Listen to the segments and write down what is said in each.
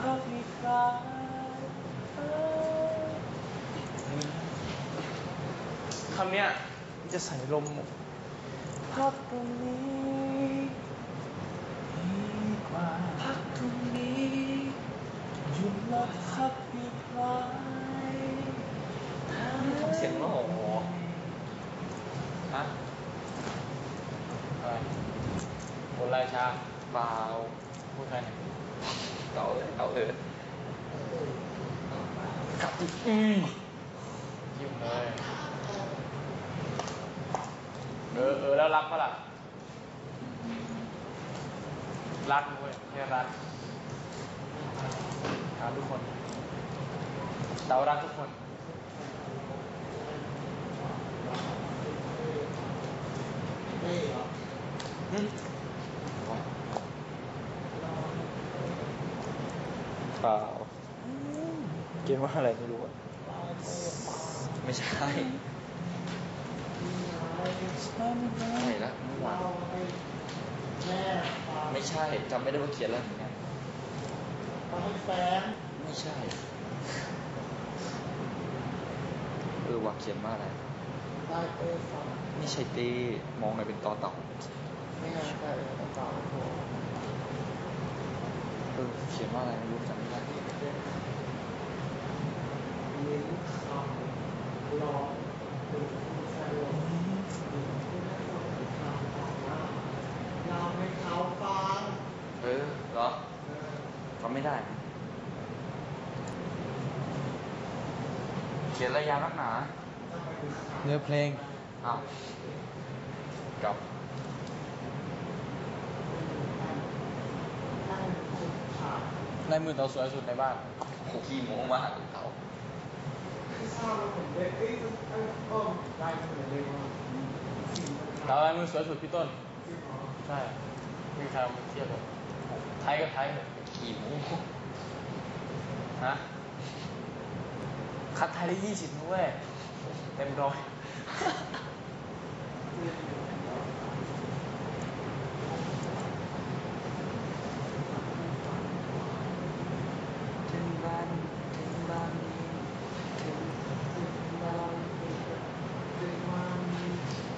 พักอีกครั้งคำเนี้ยจะใส่ลมพักตรงนี้ดีกว่าพักตรงนี้หยุดและพักอีกครั้งทำเสียงหล่อฮะอะไรคนไรชาเปล่าพูดใครเนี่ย เก่าเลยเก่าเลยกลับอีกอืมยิ้มเลยเออเออแล้วรักปะล่ะรักเว้ยแค่รักรักทุกคนเรารักทุกคนเป ล่าเกมว่าอะไรไม่รู้อะไม่ใช่ใช่ละเมื่อวานไม่ใช่จำไม่ได้ว่าเขียนอะไรเหมือนกันทำให้แฟนไม่ใช่ เออว่าเขียนว่าอะไรได้เต้ฟังไม่ใช่เต้มองหน่อยเป็นตอเต่า ไม่งั้นก็เออต้องต่อโทรเออเขียนว่าอะไรไม่รู้จำไม่ได้ลิ้นคำร้องถึงแฟนลงที่ได้ฟังคำต่อว่าเราให้เขาฟังเออเหรอเออจำไม่ได้เขียนระยะนักหนาทำไมถึงถามเนื้อเพลง อ้าวกับ นั่งคุยถามลายมือเราสวยสุดในบ้าน โอ้ขี้โม้มากเขาไม่ทราบว่าผมเด็กเอ้ยเอ้ยเออได้เหมือนเลยว่าสิ่งมันเราลายมือสวยสุดพี่ต้นที่หมอใช่มีใครเอามาเทียบเลยไทยกับไทยเลยขี้โม้ฮะคัดไทยได้ยี่สิบนะเว้ยเต็มร้อย ถึงบ้านถึงบ้านนี้ถึง เราถึงวัน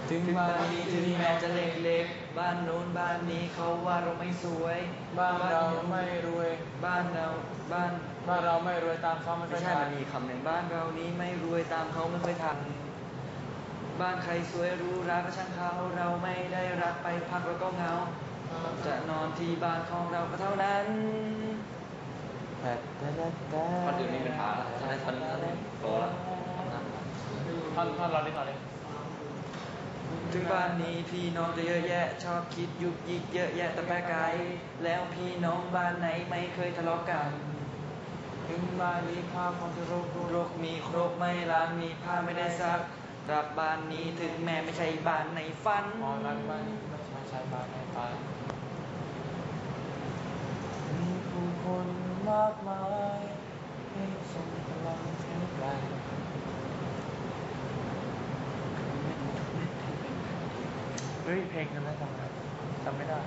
ถึ งถึงมาบ้านนี้ถึงแม้จะเล็กๆ บ้านโน้นบ้านนี้เขาว่าเราไม่สวย บ้านเราไม่รวย บ้านเรา บ้านบ้านเราไม่รวยตามเขาไม่ไม่ค่อยใช่ทามันนมีคำหนึ่งบ้านเรานี้ไม่รวยตามเขาไม่เคยทำบ้านใครสวยหรู้รักก็ช่างเขาเราไม่ได้รักไปพักแล้วก็เหงา จะนอนที่บ้านของเราก็เท่านั้นแต่แต่แต่แต่ท่อนอื่นไม่มีปัญหาละท่อนนั้นท่อนนั้นโตละท่อนท่อนเราดิท่อนดิ ถึงบ้านนี้พี่น้องจะเยอะแยะ ชอบคิดยุกยิกเยอะแยะแต่แปลไกลแล้วพี่น้องบ้านไหนไม่เคยทะเลาะกันถึงบ้านนี้ข้าวของจะรกโรคมีครบไม่ล้างมีผ้าไม่ได้ซักกลับบ้านนี้ถึงแม้ไม่ใช่บ้านในฝันมองรักบ้านไม่ใช่ใช่บ้านในฝันมีผู้คนมากมายให้ส่งพลังแข็งแกร่ง ฮ้ยเพลงกันนะจำได้จำไม่ได้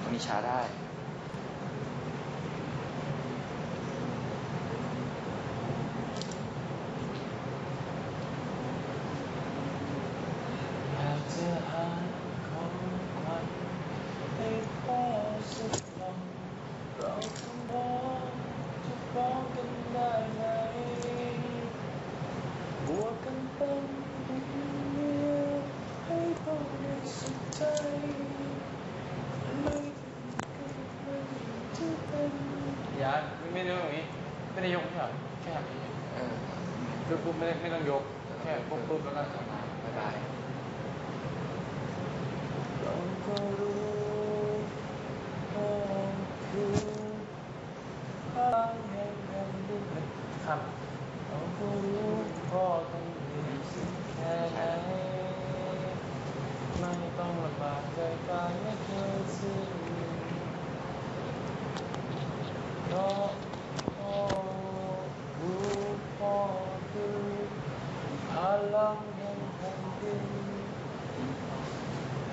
ตรงนี้ช้าได้ อยากจะหาของขวัญให้พ่อสักลำเราคงบอกจะฟ้องกันได้ไหมบวกกันเป็นดินเดียวให้พ่อได้สุขใจไม่เป็นกันไม่จะเป็นอย่าไม่ได้ตรงนี้ ไม่ได้ยกใช่ไหมแค่แบบนี้ เออ คือปุ๊บ ไม่ได้ไม่ต้องยกแค่ปุ๊บปุ๊บแล้วก็ บ๊ายบาย เราก็รู้พ่อคือพลังแห่งแผ่นดินครับเราก็รู้พ่อต้องเหนื่อยสักแค่ไหนไม่ต้องลำบากใจกายไม่เคยสิ้นเพราะพ่อรู้พ่อคือพลังแห่งแผ่ ดิน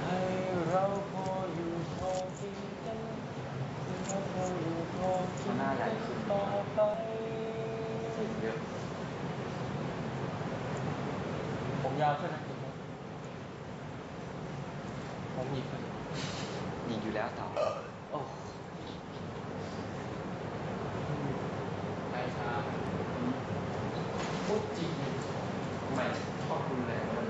ให้ เราพออยู่พอกินกันเราพออยู่พอกินกันต่อไปเยอะผมยาวขึ้นนะจริงไหมผมหยิกขึ้นยิงอยู่แล้วต่อโอ้ไอชาพูดจริง ทำไมชอบรุนแรงมัน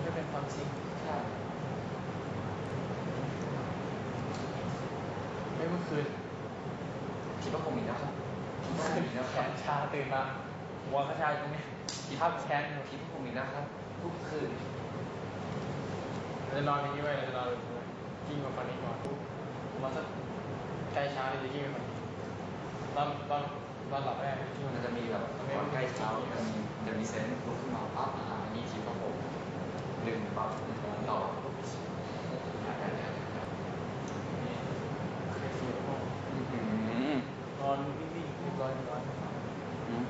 ไม่เป็นความจริง ใช่ ไม่เมื่อคืน คิดว่าคงมีนะครับคิดว่าคงมีนะ แข ครับ นชา ตื่นมาหัวกระชายตรงนี้ทับแขนอยู่คิดว่าคงมีนะครับทุกคืนจะนอนอย่างนี้ไว้จะนอนแบบนี้กิ้งมาฝั่งนี้ก่อนปุ๊บผมาสักใกล้เช้าเลยจะกิ้งไปฝั่งนี้ตอนตอนตอนหลับแรกกิ้งมันจะมีแบบก่อนใกล้เช้าจะมีจะมีเซนส์ลุกขึ้นมาปั๊บอาหารนี่คิดว่าผมดึงปั๊บต่อนี่ยเคยสูดห้อง อื้อหือน อนนิ่งๆเรียบร้อยเรียบร้อย อืม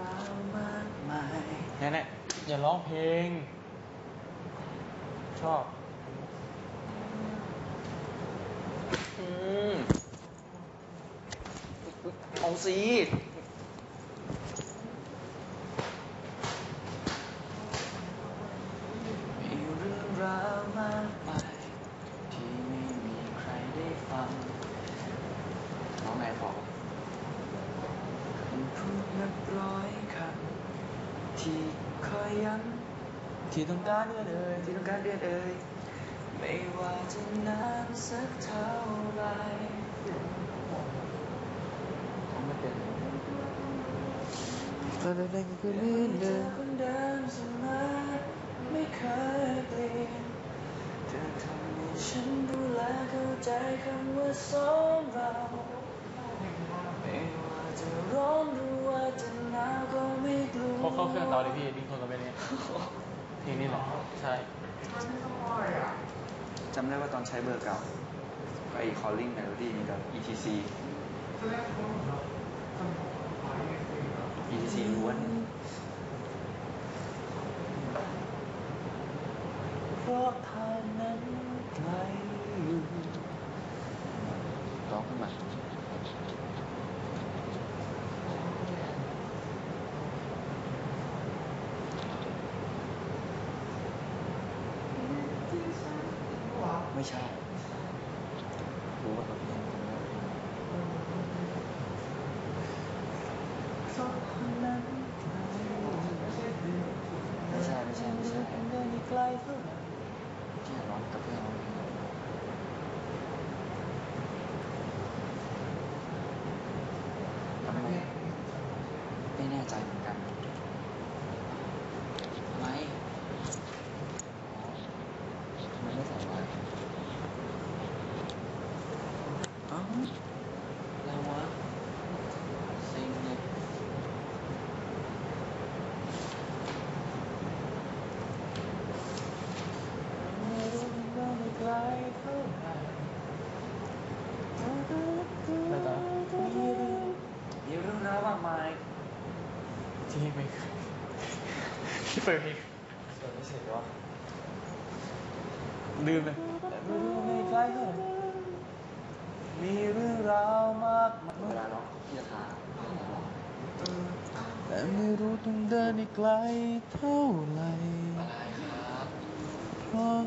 ราวมากมาย นั่นแหละ อย่าร้องเพลง ชอบ อืม เอาสิมีเรื่องราวมากมายที่ไม่มีใครได้ฟังน้องไหนบอกคำพูดนับร้อยคำที่คอยย้ำ ที่ต้องการเอื้อเลยที่ต้องการเรียนเอ่ยไม่ว่าจะนานสักเท่าไหรทำไม่เป็นตอนนั้นก็เธลื่อนเดินคนเดิมเสมอไม่เคยเปลี่ยนเธอทำให้ฉันดูแลเข้าใจคำว่าสองเราไม่ว่าจะร้อนหรือว่าจะหนาวก็ไม่กลัวเขาเข้าเครื่องต่อเลยพี่บิงคนกับเบนเนี่ย เพลงนี้เหรอใช่จำได้ว่าตอนใช้เบอร์เก่าไอ้ calling melody นี่กับ etc etc ล้วน เพราะทางนั้นไกลอยู่ ร้องขึ้นมา ไม่ใช่รู้ว่าเราเป็นไม่ใช่ไม่ใช่ไม่ใช่เรื่องนี้ใกล้สุดที่ร้องกับเพื่อนร้องเพลงทำไมไม่แน่ใจเหมือนกันทำไมอ๋อทำไมไม่ใส่ไว้เอ้าแล้ววะเซ็งเลย ไม่รู้เดินอีกไกลเท่าไหร่แล้วต่อมีเรื่อง มีเรื่องราวมากมาย ที่ไม่เคยที่เปิดเพลงส่วนไม่เสร็จวะลืมเลยแต่ไม่รู้ไม่ไกลเท่าไหร่มีเรื่องราวมากมายเวลาร้องพี่จะทาแต่ไม่รู้ต้องเดินอีกไกลเท่าไหร่อะไรครับเพราะ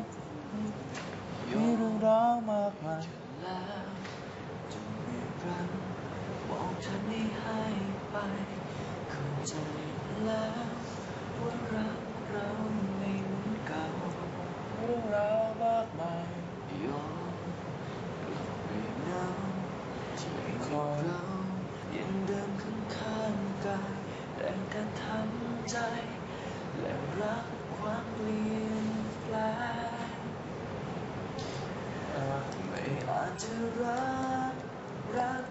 มีเรื่องราวมากมาย จะรักรัก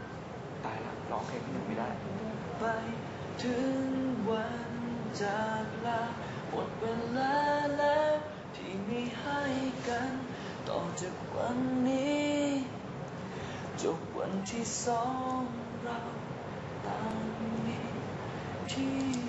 ตายละร้องเพลงที่หนึ่งไม่ได้ ไปถึงวันจากลาหมดเวลาแล้วที่มีให้กันต่อจากวันนี้จบวันที่สองเราตามมีที่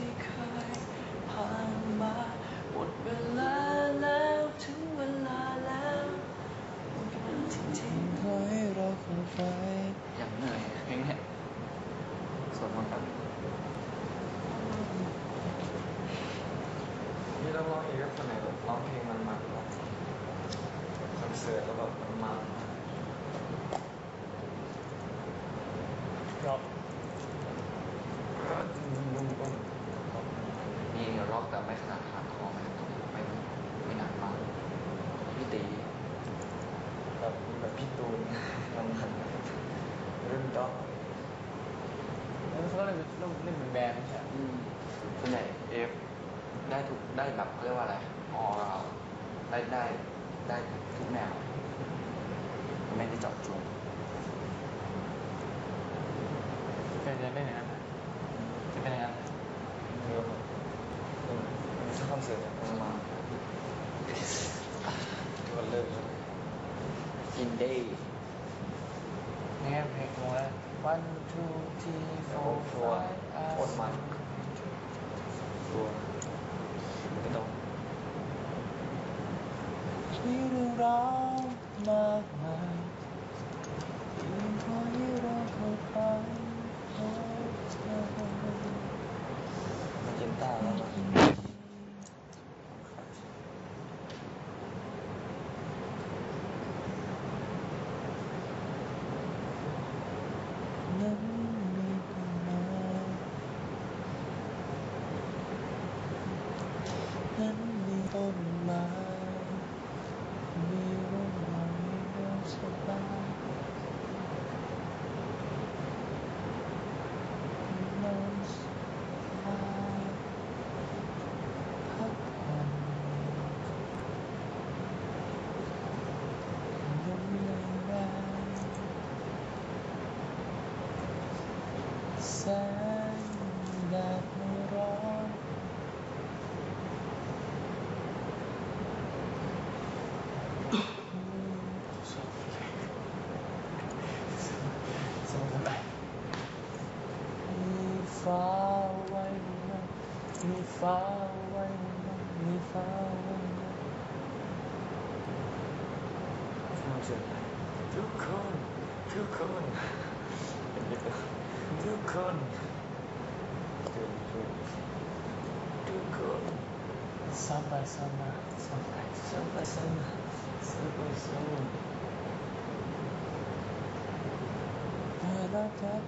แบบไม่ขนาดขาดคอมันไม่ไม่หนักมากพี่ตีแบบแบบพี่ตูนน้ำมันเรื่นด็อกแล้วเขาเล่นเป็นเล่นเป็นแบนด์ใช่ไหมส่วนใหญ่เอฟได้ถูกได้แบบเขาเรียกว่าอะไรออเราได้ได้ได้ทุกแนวไม่ได้จาบจงแฟนจะได้ไหนครับ far away, me far away. Too cold, too cold. Too 이상하지 두콘, 두콘. 두콘. 두콘. Samba, samba, samba, samba, samba, samba, samba. I love that